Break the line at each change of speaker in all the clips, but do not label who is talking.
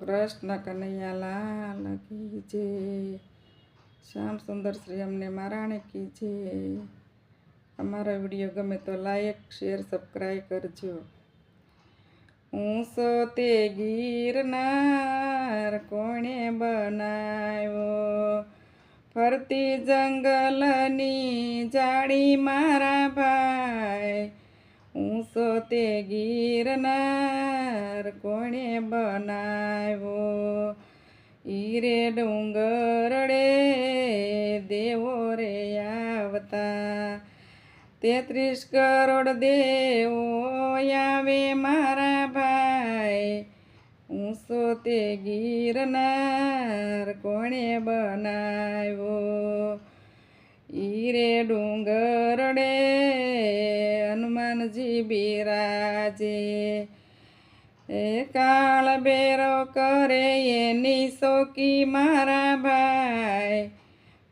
કૃષ્ણ કનૈયા લાલ કી જય. શ્યામ સુંદર શ્રી અમને મહારાણી કી જય. અમારા વીડિયો ગમે તો લાઈક શેર સબસ્ક્રાઈબ કરજો. ઊંસો તે ગીરનાર કોણે બનાવ્યો? ફરતી જંગલની જાળી મારા ભાઈ ઊંસો તે ગીરનાર કોણે બનાવ્યો? ઈરે ડુંગરડે દેવો રે આવતા. તેત્રીસ કરોડ દેવો આવે મારા ભાઈ. ઊંસો તે ગીરનાર કોણે બનાવ્યો? ઈરે ડુંગરડે હનુમાનજી બિરાજે એ કાળ બેરો કરે એની શોકી મારા ભાઈ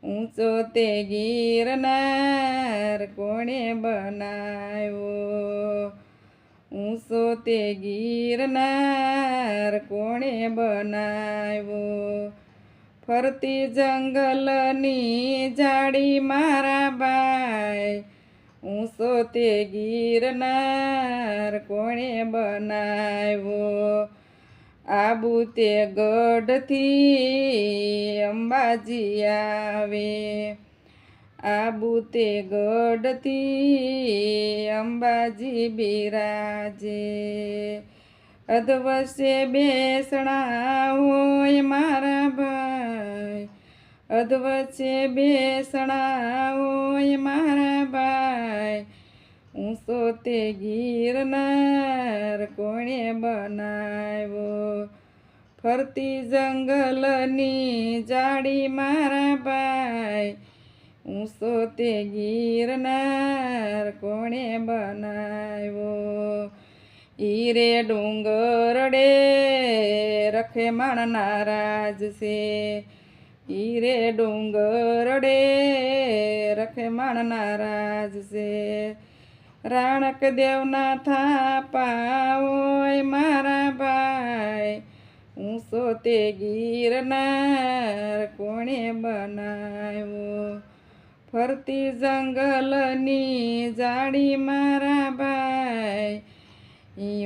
ઊંચો તે ગીરનાર કોણે બનાવ્યો ઊંચો તે ગીરનાર કોણે બનાવ્યો ફરતી જંગલની જાડી મારા બાઈ ઊંચો તે ગીરનાર કોણે બનાવ્યો? આબુ તે ગઢથી અંબાજી આવે. આબુ તે ગઢથી અંબાજી બિરાજે. અધવશે બેસણા હોય મારા ભાઈ. અધવચ્ચે બેસણા હોય મારા ભાઈ. ઊંસો તે ગીરનાર કોણે બનાવ્યો? ફરતી જંગલની જાડી મારા ભાઈ. ઊંસો તે ગીરનાર કોણે બનાવ્યો? ઈરે ડુંગરડે રખે માણના રાજ છે. ઈરે ડુંગરડે રખે માણના રાજ છે. રાણક દેવના થાપા હોય મારા ભાઈ ઊંસો તે ગીરનાર કોણે બનાવ્યો? ફરતી જંગલની જાડી મારા ભાઈ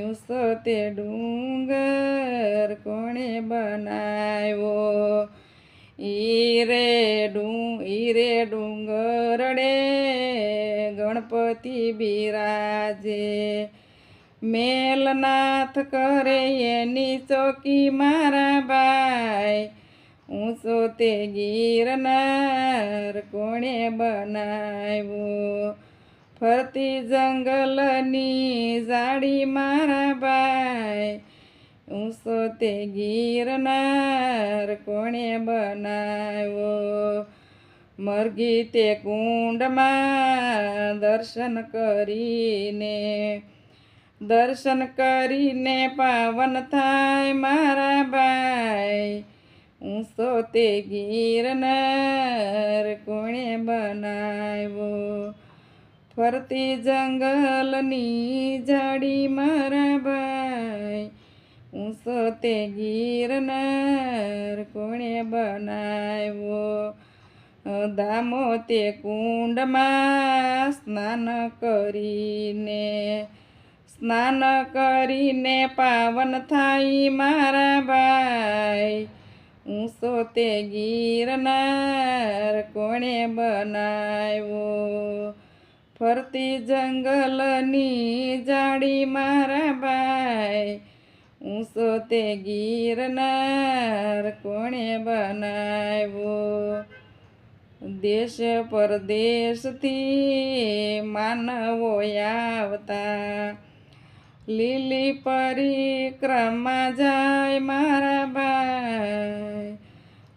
ઊંસો તે ડુંગર કોણે બનાવ્યો? ઈરે ડું ઈરે ડુંગરડે ગણપતિ બિરાજે. મેલનાથ કરે એની ચોકી મારા ભાઈ. ઊંચો તે ગીરનાર કોણે બનાવ્યો? ફરતી જંગલની જાડી મારા ભાઈ. ઊંચો તે ગીરનાર કોણે બનાવ્યો? મરઘી તે કુંડમાં દર્શન કરીને દર્શન કરીને પાવન થાય મારા ભાઈ. ઊંચો તે ગીરનાર કોણે બનાવ્યો? ફરતી જંગલની જાડી મારા ભાઈ. ઊંચો તે ગીરનાર કોણે બનાવ્યો દામો તે કુંડમાં સ્નાન કરીને સ્નાન કરીને પાવન થાય મારા ભાઈ ઊંચો તે ગીરનાર કોણે બનાવ્યો ફરતી જંગલની જાડી મારા ભાઈ ઊંચો તે ગીરનાર કોણે બનાવ્યો? દેશ પરદેશથી માનવો આવતા. લીલી પરિક્રમા જાય મારા ભાઈ.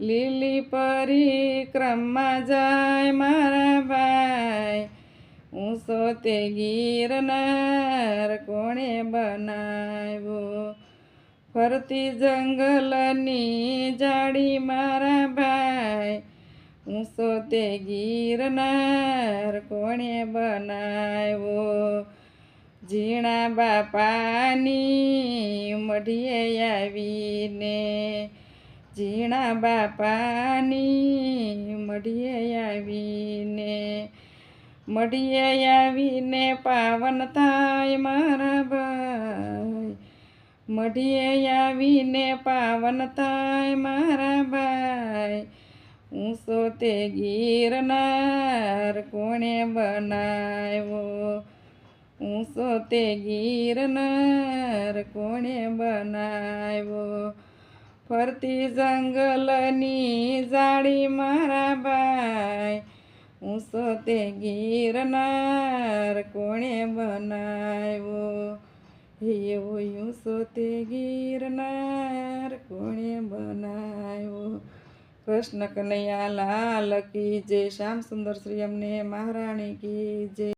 લીલી પરિક્રમા જાય મારા ભાઈ. ઊંચો તે ગીરનાર કોણે બનાવ્યો? ફરતી જંગલની જાડી મારા ભાઈ. ઊંચો તે ગીરનાર કોણે બનાવ્યો? ઝીણા બાપાની મઢીએ આવીને, ઝીણા બાપાની મઢીએ આવીને મઢીએ આવીને પાવન થાય મારા ભાઈ. મઢીએ આવીને પાવન થાય મારા ભાઈ. ઊંસો તે ગીરનાર કોણે બનાવ્યો? ઊંસો તે ગીરનાર કોણે બનાવ્યો? ફરતી જંગલની જાળી મારા ભાઈ. ઊંસો તે ગીરનાર કોણે બનાવ્યો? એવો ઊંસો તે ગીરનાર કોણે બનાવ્યો કૃષ્ણ કનૈયા લાલ કી જય. શ્યામ સુંદર શ્રી અમને મહારાણી કી જય.